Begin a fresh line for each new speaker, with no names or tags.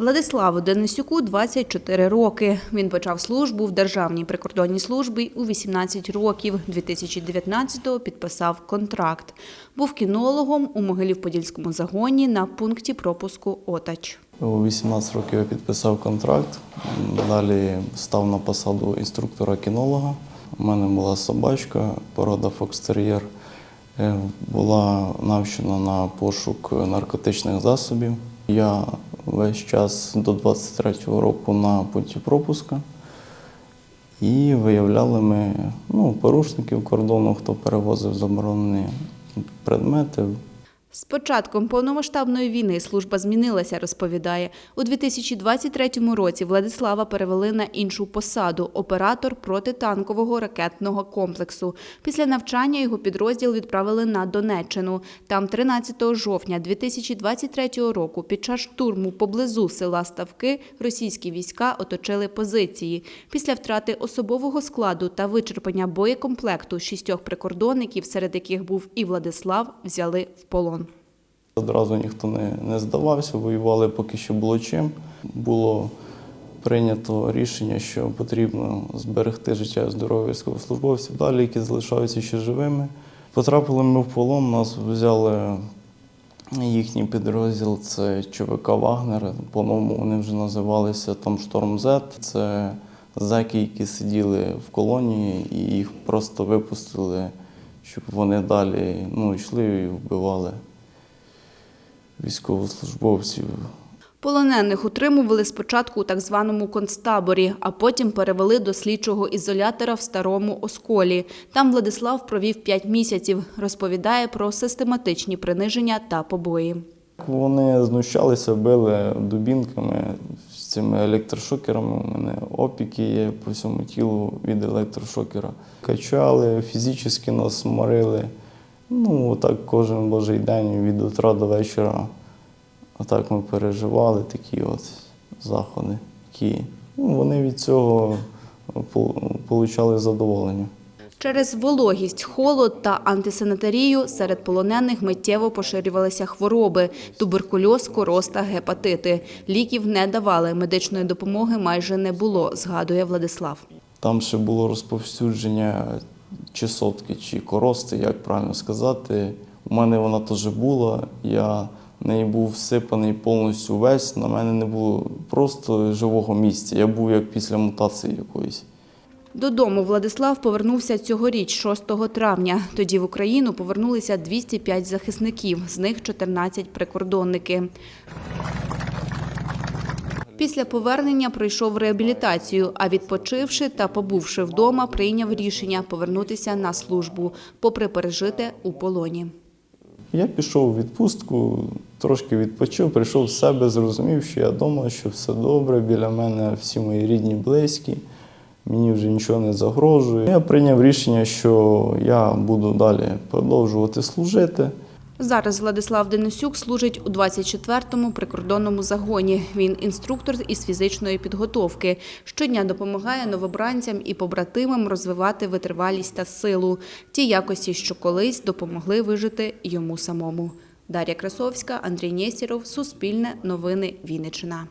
Владиславу Денисюку 24 роки. Він почав службу в Державній прикордонній службі у 18 років. 2019-го підписав контракт. Був кінологом у Могилів-Подільському загоні на пункті пропуску Отач.
У 18 років я підписав контракт. Далі став на посаду інструктора-кінолога. У мене була собачка, порода фокстер'єр. Е, Була навчена на пошук наркотичних засобів. Я весь час до 23-го року на пункті пропуска. І виявляли ми ну, порушників кордону, хто перевозив заборонені предмети,
З початком повномасштабної війни служба змінилася, розповідає. У 2023 році Владислава перевели на іншу посаду – оператор протитанкового ракетного комплексу. Після навчання його підрозділ відправили на Донеччину. Там 13 жовтня 2023 року під час штурму поблизу села Ставки російські війська оточили позиції. Після втрати особового складу та вичерпання боєкомплекту шістьох прикордонників, серед яких був і Владислав, взяли в полон.
Одразу ніхто не, не здавався, воювали поки що було чим. Було прийнято рішення, що потрібно зберегти життя і здоров'я військовослужбовців далі, які залишаються ще живими. Потрапили ми в полон, нас взяли їхній підрозділ, це ЧВК Вагнер. По-новому вони вже називалися там Шторм З. Це зеки, які сиділи в колонії, і їх просто випустили, щоб вони далі ну, йшли і вбивали військовослужбовців.
Полонених утримували спочатку у так званому концтаборі, а потім перевели до слідчого ізолятора в Старому Осколі. Там Владислав провів п'ять місяців. Розповідає про систематичні приниження та побої.
Вони знущалися, били дубінками з цими електрошокерами. У мене опіки є по всьому тілу від електрошокера. Качали, фізично нас морили. Ну, отак кожен божий день від утра до вечора. Отак ми переживали такі от заходи. Які, ну, вони від цього отримали задоволення.
Через вологість, холод та антисанітарію серед полонених миттєво поширювалися хвороби – туберкульоз, короз та гепатити. Ліків не давали, медичної допомоги майже не було, згадує Владислав.
Там ще було розповсюдження чесотки чи корости, як правильно сказати. У мене вона теж була. Я в був всипаний повністю весь. На мене не було просто живого місця. Я був як після мутації якоїсь.
Додому Владислав повернувся цьогоріч, 6 травня. Тоді в Україну повернулися 205 захисників, з них 14 прикордонники. Після повернення пройшов реабілітацію, а відпочивши та побувши вдома, прийняв рішення повернутися на службу, попри пережите у полоні.
Я пішов у відпустку, трошки відпочив, прийшов з себе, зрозумів, що я вдома, що все добре, біля мене всі мої рідні, близькі, мені вже нічого не загрожує. Я прийняв рішення, що я буду далі продовжувати служити.
Зараз Владислав Денисюк служить у 24-му прикордонному загоні. Він інструктор із фізичної підготовки. Щодня допомагає новобранцям і побратимам розвивати витривалість та силу. Ті якості, що колись допомогли вижити йому самому. Дар'я Красовська, Андрій Нєсіров, Суспільне, Новини Вінниччина.